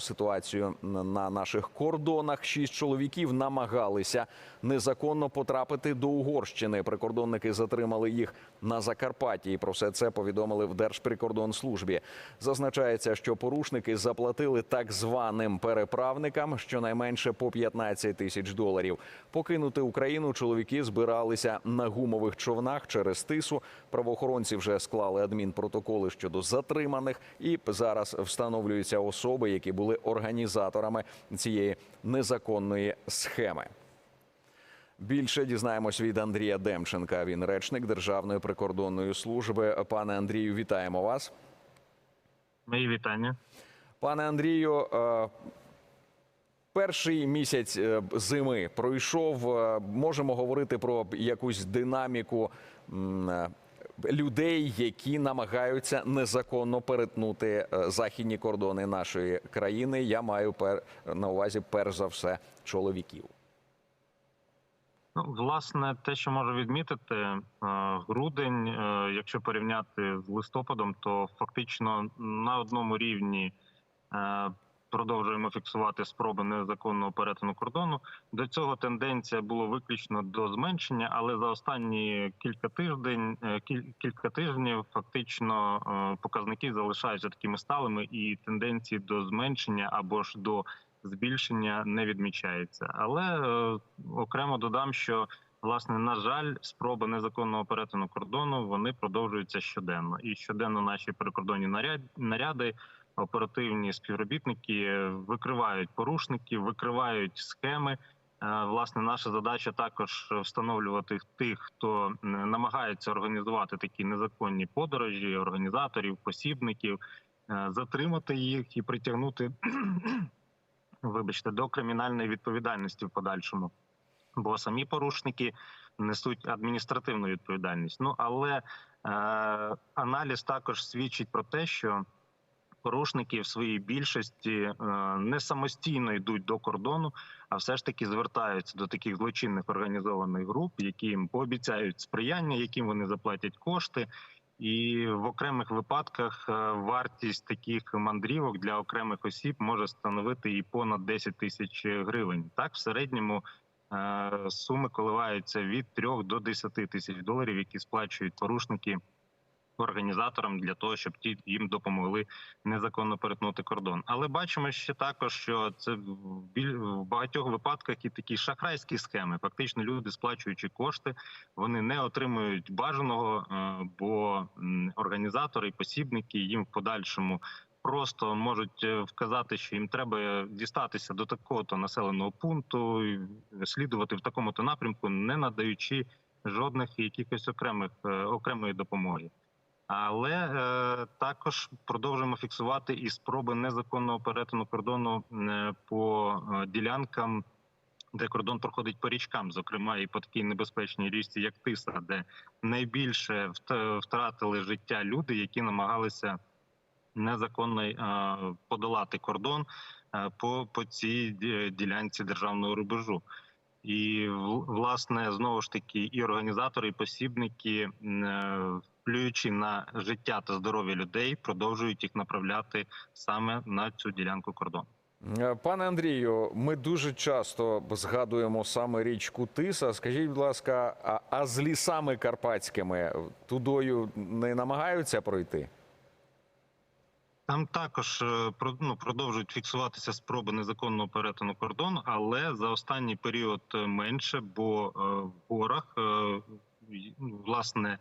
Ситуацію на наших кордонах шість чоловіків намагалися незаконно потрапити до Угорщини. Прикордонники затримали їх на Закарпатті. І про все це повідомили в Держприкордонслужбі. Зазначається, що порушники заплатили так званим переправникам щонайменше по 15 тисяч доларів. Покинути Україну чоловіки збиралися на гумових човнах через тису. Правоохоронці вже склали адмінпротоколи щодо затриманих, і зараз встановлюються особи, які були організаторами цієї незаконної схеми. Більше дізнаємось від Андрія Демченка. Він речник Державної прикордонної служби. Пане Андрію, вітаємо вас. Мої вітання. Пане Андрію, е, перший місяць е, зими пройшов. Е, Можемо говорити про якусь динаміку людей, які намагаються незаконно перетнути е, західні кордони нашої країни. Я маю пер на увазі перш за все чоловіків. Ну, власне, те, що можу відмітити, е, грудень, е, якщо порівняти з листопадом, то фактично на одному рівні продовжуємо фіксувати спроби незаконного перетину кордону. До цього тенденція була виключно до зменшення, але за останні кілька тиждень, е, кіль- кілька тижнів фактично е, показники залишаються такими сталими, і тенденції до зменшення або ж до збільшення не відмічається. Але е, окремо додам, що власне на жаль, спроби незаконного перетину кордону вони продовжуються щоденно. І щоденно наші прикордонні наряд, наряди, оперативні співробітники викривають порушників, викривають схеми. Е, Власне, наша задача також встановлювати тих, хто намагається організувати такі незаконні подорожі, організаторів, посібників, е, затримати їх і притягнути вибачте, до кримінальної відповідальності в подальшому. Бо самі порушники несуть адміністративну відповідальність. Ну але е, аналіз також свідчить про те, що порушники в своїй більшості е, не самостійно йдуть до кордону, а все ж таки звертаються до таких злочинних організованих груп, які їм пообіцяють сприяння, яким вони заплатять кошти. І в окремих випадках е, вартість таких мандрівок для окремих осіб може становити і понад 10 тисяч гривень. Так, в середньому е, суми коливаються від 3 до 10 тисяч доларів, які сплачують порушники організаторам для того, щоб ті їм допомогли незаконно перетнути кордон. Але бачимо ще також, що це в багатьох випадках і такі шахрайські схеми. Фактично, люди сплачуючи кошти, вони не отримують бажаного, е, бо організатори і посібники їм в подальшому. Просто можуть е, вказати, що їм треба дістатися до такого-то населеного пункту, слідувати в такому-то напрямку, не надаючи жодних якихось окремих е, окремої допомоги. Але е, також продовжуємо фіксувати і спроби незаконного перетину кордону е, по е, ділянкам, де кордон проходить по річкам, зокрема і по такій небезпечній річці, як Тиса, де найбільше вт- втратили життя люди, які намагалися незаконно е, подолати кордон е, по, по цій ділянці державного рубежу. І власне знову ж таки і організатори, і посібники, е, плюючи на життя та здоров'я людей, продовжують їх направляти саме на цю ділянку кордону. Е, Пане Андрію, ми дуже часто згадуємо саме річку Тиса. Скажіть, будь ласка, а, а з лісами карпатськими тудою не намагаються пройти? Там також е, ну, продовжують фіксуватися спроби незаконного перетину кордону, але за останній період е, менше, бо в горах ну, власне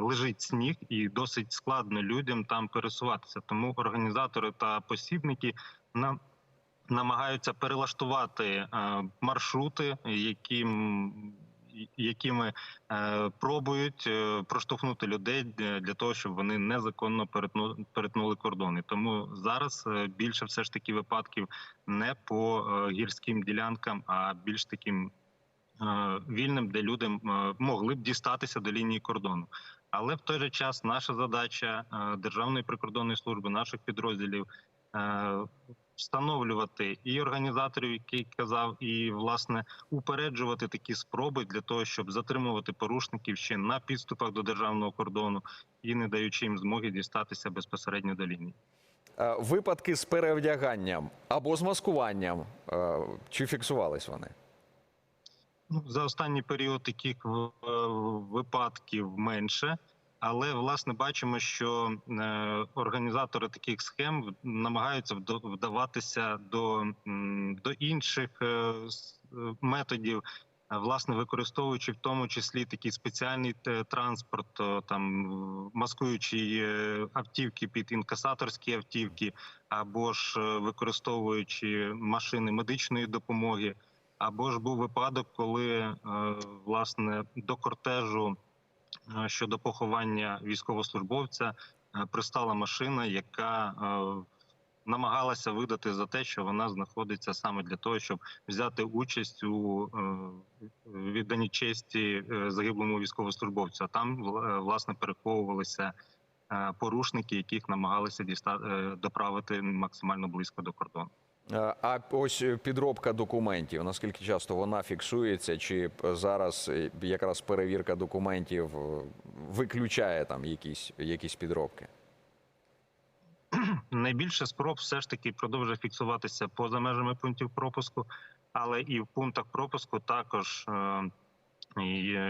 лежить сніг, і досить складно людям там пересуватися. Тому організатори та посібники нам намагаються перелаштувати е, маршрути, яким якими е, пробують е, проштовхнути людей для, того, щоб вони незаконно перетну, перетнули кордони. Тому зараз е, більше все ж таки випадків не по е, гірським ділянкам, а більш таким е, вільним, де люди е, могли б дістатися до лінії кордону. Але в той же час наша задача е, Державної прикордонної служби, наших підрозділів. е, Встановлювати і організаторів, який казав, і власне упереджувати такі спроби для того, щоб затримувати порушників ще на підступах до державного кордону і не даючи їм змоги дістатися безпосередньо до лінії. Е, Випадки з перевдяганням або з маскуванням. е, Чи фіксувались вони? Ну, За останній період таких е, випадків менше, але власне бачимо, що е, організатори таких схем намагаються вда- вдаватися до, до інших е, методів. Власне, використовуючи в тому числі такий спеціальний транспорт, там маскуючи автівки під інкасаторські автівки, або ж використовуючи машини медичної допомоги, або ж був випадок, коли е, власне до кортежу е, щодо поховання військовослужбовця е, пристала машина, яка намагалася видати за те, що вона знаходиться саме для того, щоб взяти участь у відданій честі загиблому військовослужбовцю. А там вла- власне переховувалися порушники, яких намагалися доправити максимально близько до кордону. Е, А ось підробка документів. Наскільки часто вона фіксується? Чи зараз е, якраз перевірка документів е, виключає там якісь, якісь підробки? найбільше спроб все ж таки продовжує фіксуватися поза межами пунктів пропуску, але і в пунктах пропуску також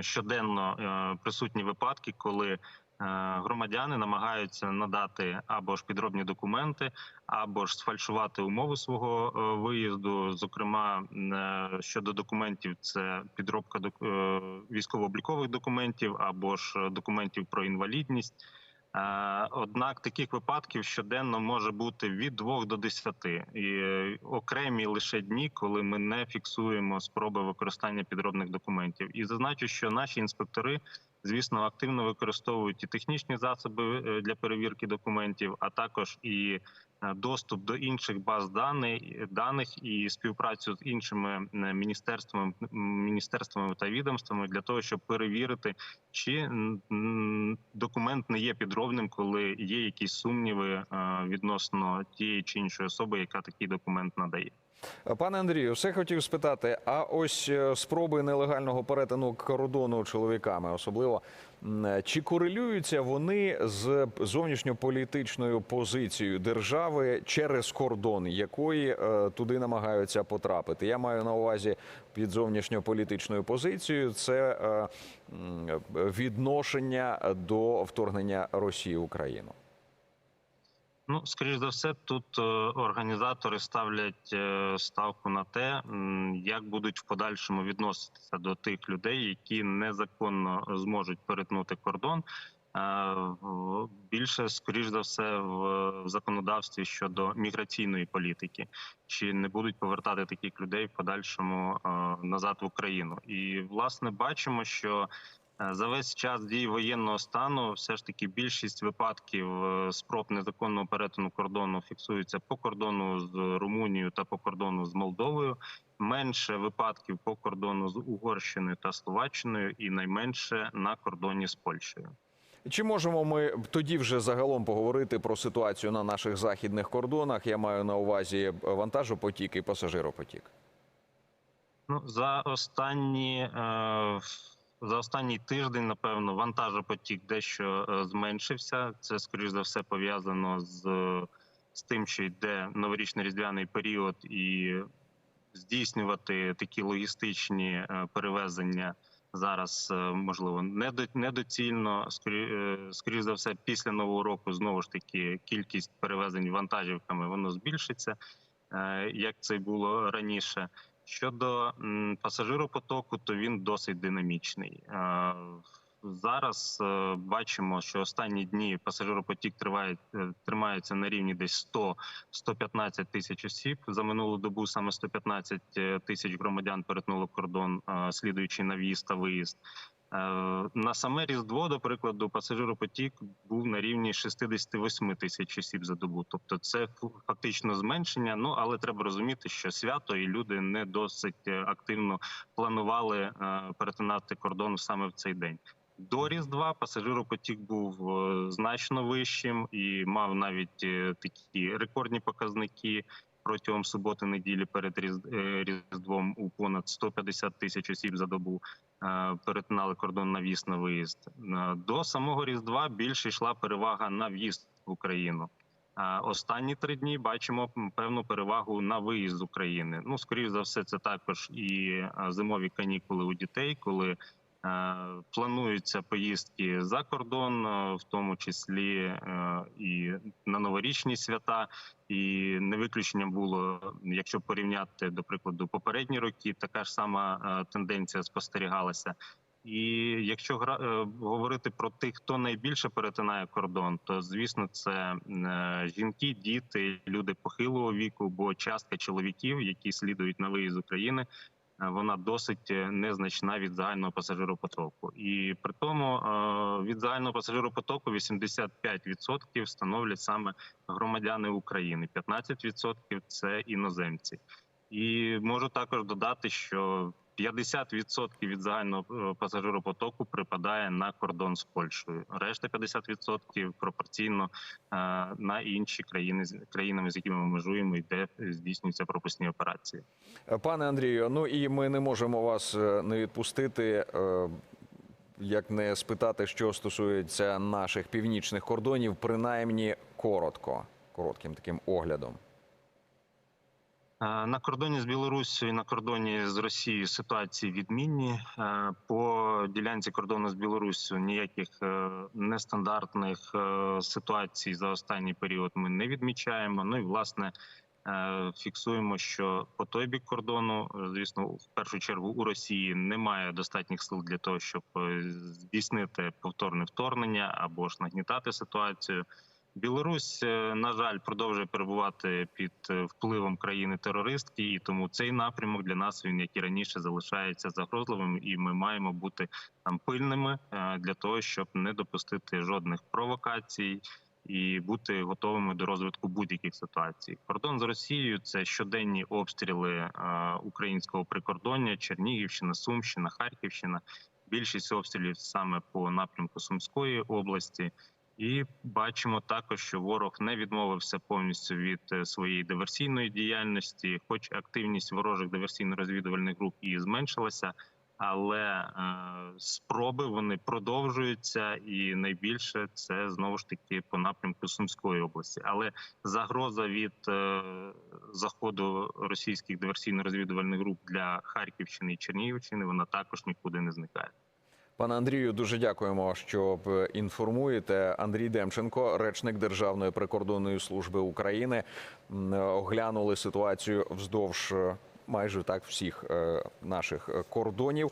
щоденно присутні випадки, коли громадяни намагаються надати або ж підробні документи, або ж сфальшувати умови свого е, виїзду. Зокрема, е, щодо документів, це підробка е, військово-облікових документів або ж е, документів про інвалідність. Е, Однак таких випадків щоденно може бути від 2 до 10. І е, окремі лише дні, коли ми не фіксуємо спроби використання підробних документів. І зазначу, що наші інспектори, звісно, активно використовують і технічні засоби е, для перевірки документів, а також і е, доступ до інших баз даних, і співпрацю з іншими міністерствами, міністерствами та відомствами для того, щоб перевірити, чи документ не є підробним, коли є якісь сумніви е, відносно тієї чи іншої особи, яка такий документ надає. Пане Андрію, все хотів спитати: а ось е, спроби нелегального перетину кордону чоловіками, особливо чи корелюються вони з зовнішньополітичною позицією держави через кордон, якої е, туди намагаються потрапити? Я маю на увазі під зовнішньополітичною позицією це е, відношення до вторгнення Росії в Україну. Ну, скоріш за все, тут е, організатори ставлять е, ставку на те, як будуть в подальшому відноситися до тих людей, які незаконно зможуть перетнути кордон. Е, Більше, скоріш за все, в законодавстві щодо міграційної політики, чи не будуть повертати таких людей в подальшому назад в Україну. І власне бачимо, що За весь час дії воєнного стану все ж таки більшість випадків е, спроб незаконного перетину кордону фіксується по кордону з Румунією та по кордону з Молдовою. Менше випадків по кордону з Угорщиною та Словаччиною, і найменше на кордоні з Польщею. Чи можемо ми тоді вже загалом поговорити про ситуацію на наших західних кордонах? Я маю на увазі вантажопотік і пасажиропотік. Ну за останні е, за останній тиждень, напевно, вантажопотік дещо е, зменшився. Це скоріш за все пов'язано з, з тим, що йде новорічний різдвяний період, і здійснювати такі логістичні е, перевезення зараз е, можливо недо- недоцільно. Скорі- е, скоріш за все, після нового року знову ж таки кількість перевезень вантажівками воно збільшиться, е, як це було раніше. Щодо пасажиропотоку, то він досить динамічний. Е, Зараз е, бачимо, що останні дні пасажиропотік триває е, тримається на рівні десь 100-115 тисяч осіб. За минулу добу саме 115 тисяч громадян перетнуло кордон, слідуючи на в'їзд та виїзд. Е, На саме різдво, до прикладу, пасажиропотік був на рівні 68 тисяч осіб за добу. Тобто, це фактично зменшення. Ну але треба розуміти, що свято і люди не досить е, активно планували е, перетинати кордон саме в цей день. До Різдва пасажиропотік був значно вищим і мав навіть такі рекордні показники протягом суботи-неділі перед Різ- е, Різдвом у понад 150 тисяч осіб за добу е, перетинали кордон на в'їзд на виїзд. Е, До самого Різдва більше йшла перевага на в'їзд в Україну. Останні три дні бачимо певну перевагу на виїзд з України. Ну, скоріш за все, це також і зимові канікули у дітей, коли плануються поїздки за кордон, е, в тому числі е, і на новорічні свята. І не виключенням було, якщо порівняти до прикладу попередні роки, така ж сама е, тенденція спостерігалася. І якщо е, говорити про тих, хто найбільше перетинає кордон, то звісно, це е, жінки, діти, люди похилого віку, бо частка чоловіків, які слідують на виїзд України, е, вона досить е, незначна від загального пасажиропотоку. І при тому е, від загального пасажиропотоку 85% становлять саме громадяни України, 15% – це іноземці. І можу також додати, що 50% від загального е, пасажиропотоку припадає на кордон з Польщею. Решта 50% пропорційно е, на інші країни країнами, з якими ми межуємо, і де здійснюються пропускні операції. Пане Андрію, ну і ми не можемо вас е, не відпустити. е, Як не спитати, що стосується наших північних кордонів, принаймні коротко, коротким таким оглядом. Е, На кордоні з Білоруссю на кордоні з Росією ситуації відмінні. Е, По ділянці кордону з Білоруссю ніяких е, нестандартних ситуацій за останній період ми не відмічаємо. Ну і власне фіксуємо, що по той бік кордону, звісно, в першу чергу у Росії немає достатніх сил для того, щоб здійснити повторне вторгнення або ж нагнітати ситуацію. Білорусь, е, на жаль, продовжує перебувати під е, впливом країни-терористки, і тому цей напрямок для нас він як і раніше залишається загрозливим, і ми маємо бути там пильними е, для того, щоб не допустити жодних провокацій і бути готовими до розвитку будь-яких ситуацій. Кордон з Росією це щоденні обстріли українського прикордоння, Чернігівщина, Сумщина, Харківщина. Більшість обстрілів саме по напрямку Сумської області. І бачимо також, що ворог не відмовився повністю від е, своєї диверсійної діяльності, хоч активність ворожих диверсійно-розвідувальних груп і зменшилася, але е, спроби вони продовжуються, і найбільше це знову ж таки по напрямку Сумської області. Але загроза від е, заходу російських диверсійно-розвідувальних груп для Харківщини і Чернігівщини вона також нікуди не зникає. Пане Андрію, дуже дякуємо, що інформуєте. Андрій Демченко, речник Державної прикордонної служби України, оглянули ситуацію вздовж е, майже так всіх е, наших е, кордонів.